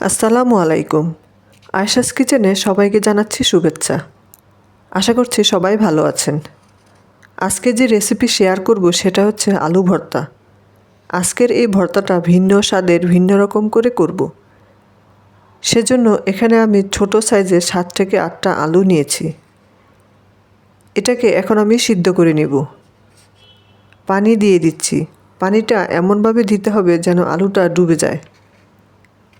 আসসালামু আলাইকুম। আয়শাস কিচেনে সবাইকে জানাচ্ছি শুভেচ্ছা। আশা করছি সবাই ভালো আছেন। আজকে যে রেসিপি শেয়ার করব সেটা হচ্ছে আলু ভর্তা। আজকের এই ভর্তাটা ভিন্ন স্বাদের ভিন্ন রকম করে করব। সেজন্য এখানে আমি ছোট সাইজের সাত থেকে আটটা আলু নিয়েছি। এটাকে এখন আমি সিদ্ধ করে নেব। পানি দিয়ে দিচ্ছি। পানিটা এমনভাবে দিতে হবে যেন আলুটা ডুবে যায়।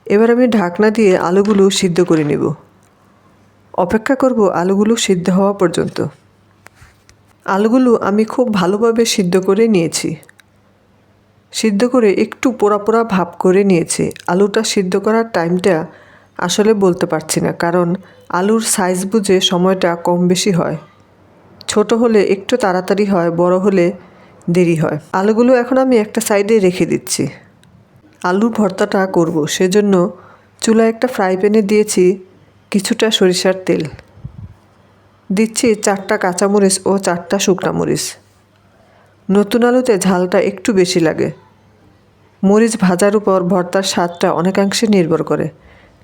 এবার আমি ঢাকনা দিয়ে আলুগুলো সিদ্ধ করে নেব। অপেক্ষা করব আলুগুলো সিদ্ধ হওয়া পর্যন্ত। আলুগুলো আমি খুব ভালোভাবে সিদ্ধ করে নিয়েছি। সিদ্ধ করে একটু পোড়া পোড়া ভাব করে নিয়েছি। আলুটা সিদ্ধ করার টাইমটা আসলে বলতে পারছি না, কারণ আলুর সাইজ বুঝে সময়টা কম বেশি হয়। ছোট হলে একটু তাড়াতাড়ি হয়, বড় হলে দেরি হয়। আলুগুলো এখন আমি একটা সাইডে রেখে দিচ্ছি। আলুর ভর্তাটা করব, সেজন্য চুলায় একটা ফ্রাই প্যানে দিয়েছি কিছুটা সরিষার তেল। দিচ্ছি চারটা কাঁচামরিচ ও চারটা শুকনা মরিচ। নতুন আলুতে ঝালটা একটু বেশি লাগে। মরিচ ভাজার উপর ভর্তার স্বাদটা অনেকাংশে নির্ভর করে,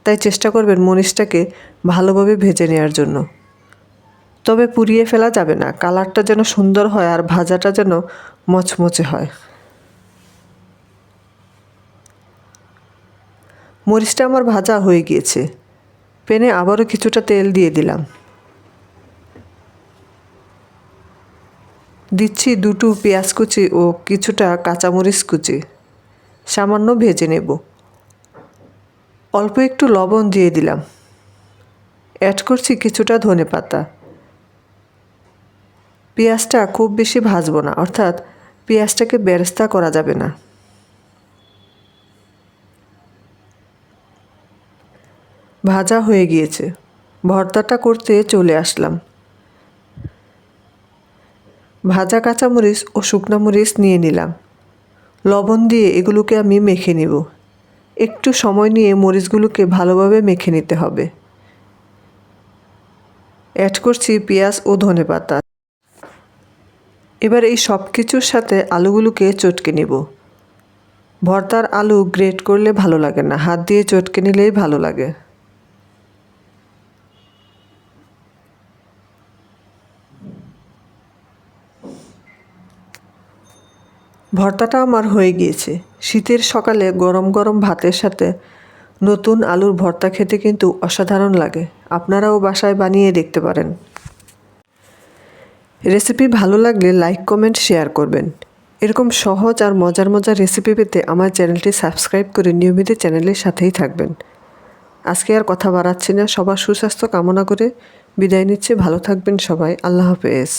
তাই চেষ্টা করবেন মরিচটাকে ভালোভাবে ভেজে নেওয়ার জন্য। তবে পুড়িয়ে ফেলা যাবে না, কালারটা যেন সুন্দর হয় আর ভাজাটা যেন মচমচে হয়। মরিচটা আমার ভাজা হয়ে গিয়েছে। পেনে আবারও কিছুটা তেল দিয়ে দিলাম। দিচ্ছি দুটো পেঁয়াজ কুচি ও কিছুটা কাঁচামরিচ কুচি। সামান্য ভেজে নেব। অল্প একটু লবণ দিয়ে দিলাম। অ্যাড করছি কিছুটা ধনে পাতা। পেঁয়াজটা খুব বেশি ভাজবো না, অর্থাৎ পেঁয়াজটাকে বেরেস্তা করা যাবে না। ভাজা হয়ে গিয়েছে। ভর্তাটা করতে চলে আসলাম। ভাজা কাঁচামরিচ ও শুকনো মরিচ নিয়ে নিলাম। লবণ দিয়ে এগুলোকে আমি মেখে নেব। একটু সময় নিয়ে মরিচগুলোকে ভালোভাবে মেখে নিতে হবে। অ্যাড করছি পেঁয়াজ ও ধনে পাতা। এবার এই সব কিছুর সাথে আলুগুলোকে চটকে নেব। ভর্তার আলু গ্রেট করলে ভালো লাগে না। হাত দিয়ে চটকে নিলেই ভালো লাগে। ভর্তাটা আমার হয়ে গিয়েছে। শীতের সকালে গরম গরম ভাতের সাথে নতুন আলুর ভর্তা খেতে কিন্তু অসাধারণ লাগে। আপনারাও বাসায় বানিয়ে দেখতে পারেন। রেসিপি ভালো লাগলে লাইক, কমেন্ট, শেয়ার করবেন। এরকম সহজ আর মজার মজার রেসিপি পেতে আমার চ্যানেলটি সাবস্ক্রাইব করে নিয়মিত চ্যানেলের সাথেই থাকবেন। আজকে আর কথা বাড়াচ্ছি না। সবার সুস্বাস্থ্য কামনা করে বিদায় নিচ্ছে। ভালো থাকবেন সবাই। আল্লাহ হাফেজ।